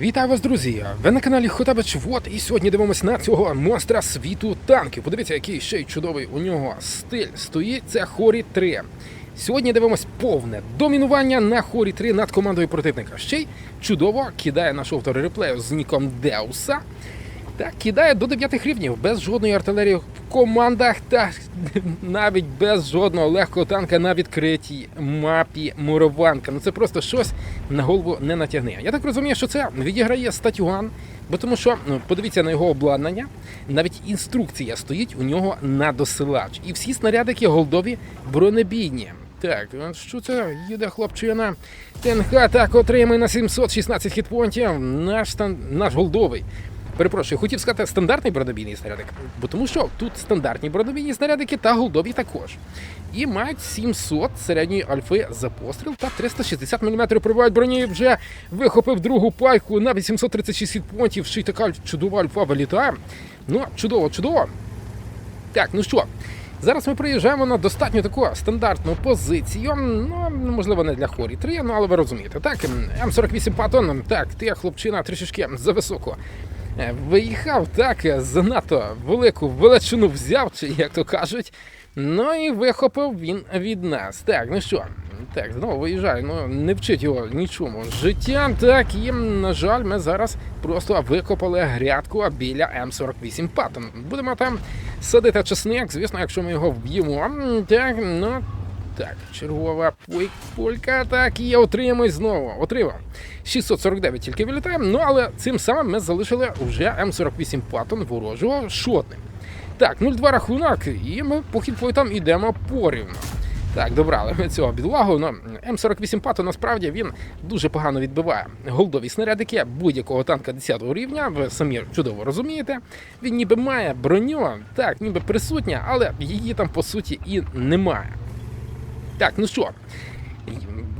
Вітаю вас, друзі! Ви на каналі Хотабич Вот, і сьогодні дивимося на цього монстра світу танків. Подивіться, який ще й чудовий у нього стиль стоїть. Це Хорі 3. Сьогодні дивимось повне домінування на Хорі 3 над командою противника. Ще й чудово кидає наш автор реплею з ніком Деуса. Та кидає до 9 рівнів без жодної артилерії в командах та навіть без жодного легкого танка на відкритій мапі Мурованка. Ну це просто щось на голову не натягне. Я так розумію, що це відіграє статюган, бо тому що ну, подивіться на його обладнання, навіть інструкція стоїть у нього на досилач. І всі снарядики голдові бронебійні. Так, що це їде хлопчина? ТНХ так отримає на 716 хітпонтів. Наш наш голдовий. Перепрошую, хотів сказати стандартний бронебійний снарядик, бо тому що тут стандартні бронебійні снарядики та голдові також. І мають 700 середньої альфи за постріл та 360 мм пробивають броні. Вже вихопив другу пайку на 836 хітпонтів. Ще й така чудова альфа вилітає. Ну, чудово, чудово. Так, ну що, зараз ми приїжджаємо на достатньо таку стандартну позицію. Ну, можливо, не для хорі 3, ну але ви розумієте. Так, М48 Патон, так, ти, хлопчина, трішечки зависоко. Е, Виїхав так, занадто велику величину взяв, чи як то кажуть. Ну і вихопив він від нас. Так, ну що, так, знову виїжджає, ну не вчить його нічому. Життя, так, і, на жаль, ми зараз просто викопали грядку біля М48 Паттон. Будемо там садити чесник, звісно, якщо ми його вб'ємо. Так, ну так, чергова полька, так, і я знову. Отримав. 649 тільки вилітає, ну але цим самим ми залишили вже М48 Паттон ворожого шотним. Так, 0-2 рахунок, і ми по хітпойтам йдемо порівну. Так, добрали ми цього бідлагу. Ну, М48 Пато насправді він дуже погано відбиває голдові снарядики будь-якого танка 10 рівня. Ви самі чудово розумієте. Він ніби має броню, так, ніби присутня, але її там по суті і немає. Так, ну що,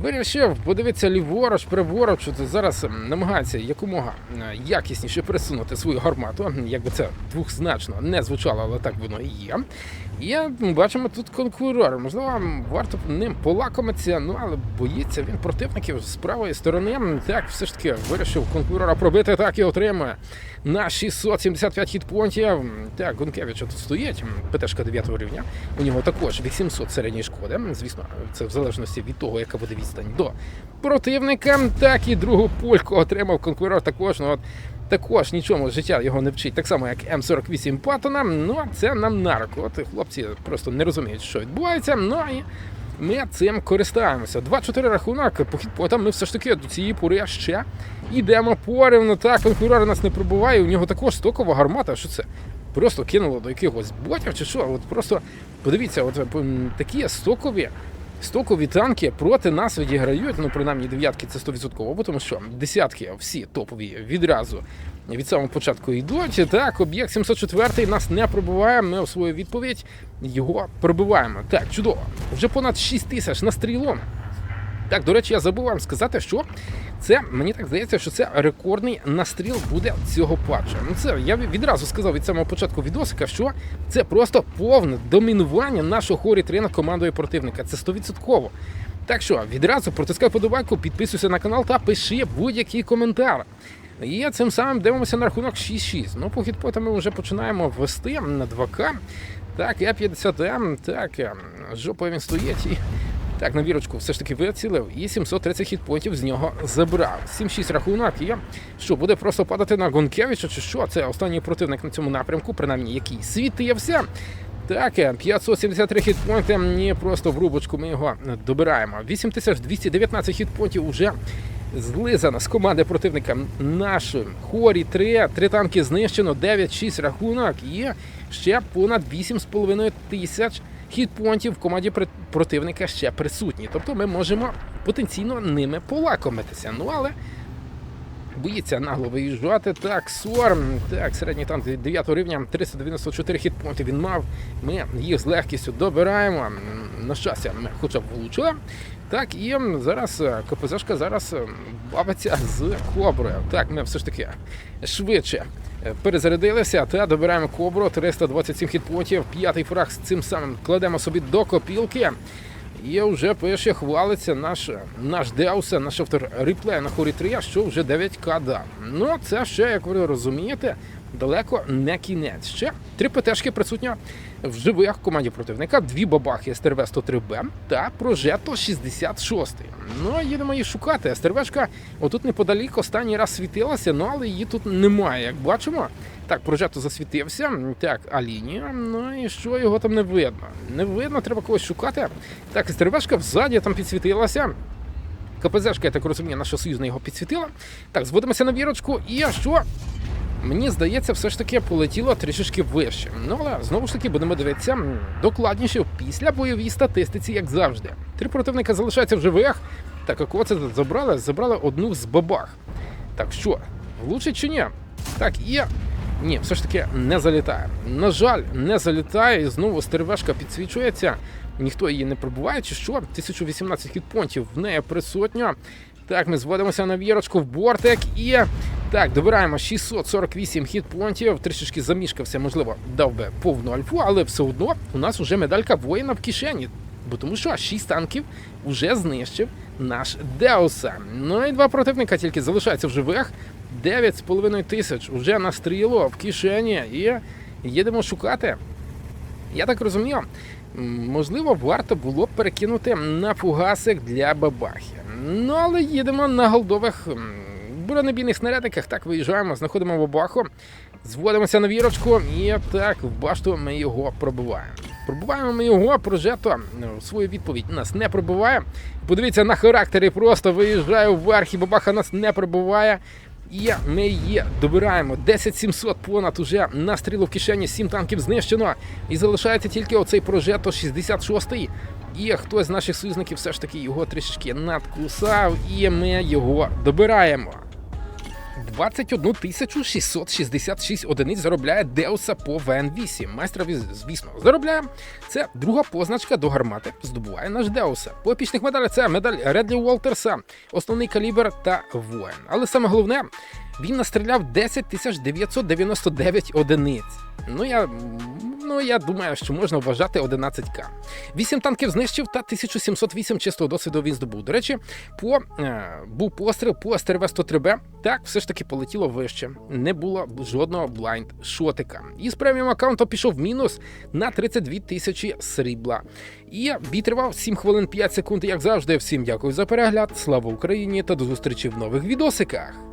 вирішив подивитися ліворуч, праворуч. От зараз ем, намагається якомога е, якісніше присунути свою гармату. Якби це двохзначно не звучало, але так воно і є. І м, бачимо тут конкурор. Можливо, варто ним полакомитися, ну але боїться він противників з правої сторони. Так, все ж таки вирішив конкурора пробити, так і отримує на 675 хітпонтів. Так, Гункевич тут стоїть, ПТшка 9 рівня. У нього також 800 середньої шкоди. Звісно, це в залежності від того, яка буде відстань до противника. Так і другу пульку отримав конкурор також. Ну, от, також нічому життя його не вчить, так само як М48 Паттона. Ну це нам на руку. От хлопці просто не розуміють, що відбувається. Ну і ми цим користаємося. 2-4 рахунок. Похід потім ми все ж таки до цієї пори ще йдемо порівну. Так, конкурор нас не пробуває. У нього також стокова гармата. Що це? Просто кинуло до якихось ботів чи що? От просто подивіться, от такі стокові. Стокові танки проти нас відіграють, ну принаймні дев'ятки це 100%, бо тому що десятки всі топові відразу від самого початку йдуть. Так, об'єкт 704 нас не пробиває. Ми у свою відповідь його пробиваємо. Так, чудово. Вже понад 6 тисяч на стрілом. Так, до речі, я забув вам сказати, що це мені так здається, що це рекордний настріл буде цього патча. Ну це я відразу сказав від самого початку відосика, що це просто повне домінування нашого хорі 3 над командою противника. Це 100%. Так що відразу протискай подобайку, підписуйся на канал та пиши будь-який коментар. І цим самим дивимося на рахунок 6-6. Ну, по хітпотам ми вже починаємо вести на 2К. Так, Е50М, так, ем, жопою він стоїть і так, на вірочку все ж таки вицілив і 730 хітпоінтів з нього забрав. 7-6 рахунок і що буде просто падати на Гонкевича, чи що? Це останній противник на цьому напрямку, принаймні який світився. Так, е, 573 хітпоінти, ні, просто в рубочку ми його добираємо. 8219 хітпоінтів уже злизано з команди противника нашої. Хорі 3, три танки знищено, 9-6 рахунок і ще понад 8,5 тисяч хітпонтів в команді противника ще присутні. Тобто ми можемо потенційно ними полакомитися. Ну але боїться нагло виїжджати. Так, Сорм, так, середній танк 9 рівня, 394 хітпонти він мав. Ми їх з легкістю добираємо. На щастя, ми хоча б влучили. Так, і зараз е, КПЗшка зараз бавиться з коброю. Так, ми все ж таки швидше е, перезарядилися та добираємо кобру 327 хітпотів, П'ятий фраг з цим самим кладемо собі до копілки. І вже пише, хвалиться наш, наш Деуса, наш автор реплею на хорі 3, що вже 9К да. Ну, це ще, як ви розумієте, далеко не кінець. Ще три ПТшки присутні в живих команді противника, дві бабахи СТРВ 103Б та Прожето 66. Ну, їдемо її шукати. СТРВшка отут неподалік останній раз світилася, ну але її тут немає, як бачимо. Так, прожето засвітився. Так, а лінія. Ну і що його там не видно? Не видно, треба когось шукати. Так, СТРВшка взаді там підсвітилася. КПЗшка, я так розумію, наша союзна його підсвітила. Так, зводимося на вірочку. І що? Мені здається, все ж таки полетіло трішечки вище. Ну але знову ж таки будемо дивитися докладніше після бойовій статистиці, як завжди. Три противника залишаються в живих. Так, а кого це забрали? Забрали одну з бабах. Так що, влучить чи ні? Так, і. Ні, все ж таки не залітає. На жаль, не залітає. І знову стервешка підсвічується. Ніхто її не пробуває, чи що? 1018 хітпонтів в неї присутньо. Так, ми зводимося на вірочку в бортик і. Так, добираємо 648 хітпонтів. Трішечки замішкався, можливо, дав би повну альфу, але все одно у нас вже медалька воїна в кишені. Бо тому що 6 танків вже знищив наш Деуса. Ну і два противника тільки залишаються в живих. 9,5 тисяч вже настріло в кишені і їдемо шукати. Я так розумію, можливо, варто було б перекинути на фугасик для бабахи. Ну, але їдемо на голдових бронебійних снарядиках. Так, виїжджаємо, знаходимо бабаху, зводимося на вірочку, і так, в башту ми його пробиваємо. Пробиваємо ми його, прожето ну, свою відповідь нас не пробиває. Подивіться на характері, просто виїжджаю вверх, і бабаха нас не пробиває. І ми є. добираємо. 10700 понад уже настрілу в кишені, 7 танків знищено. І залишається тільки оцей прожето 66-й. І хтось з наших союзників все ж таки його трішечки надкусав, і ми його добираємо. 21 666 одиниць заробляє Деуса по ВН8. Майстрові, звісно, заробляє. Це друга позначка до гармати. Здобуває наш Деуса. По епічних медалях це медаль Редлі Уолтерса, основний калібр та воїн. Але саме головне, він настріляв 10 999 одиниць. Ну я, ну я думаю, що можна вважати 11к. 8 танків знищив та 1708 чистого досвіду він здобув. До речі, по е, був постріл по СТРВ 103Б. Так, все ж таки полетіло вище. Не було жодного блайнд шотика. І з преміум аккаунту пішов мінус на 32 тисячі срібла. І бій тривав 7 хвилин 5 секунд. Як завжди, всім дякую за перегляд. Слава Україні та до зустрічі в нових відосиках.